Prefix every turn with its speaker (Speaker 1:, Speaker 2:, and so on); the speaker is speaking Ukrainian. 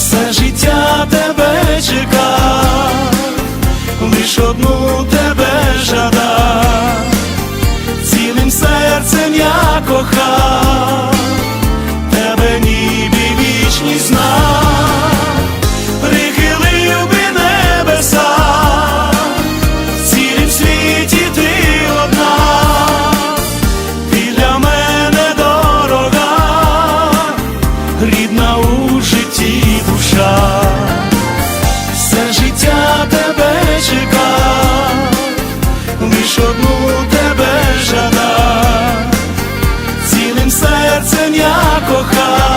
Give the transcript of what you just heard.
Speaker 1: все життя тебе чекав, лиш одну тебе жадав, цілим серцем я кохав, коня кохав.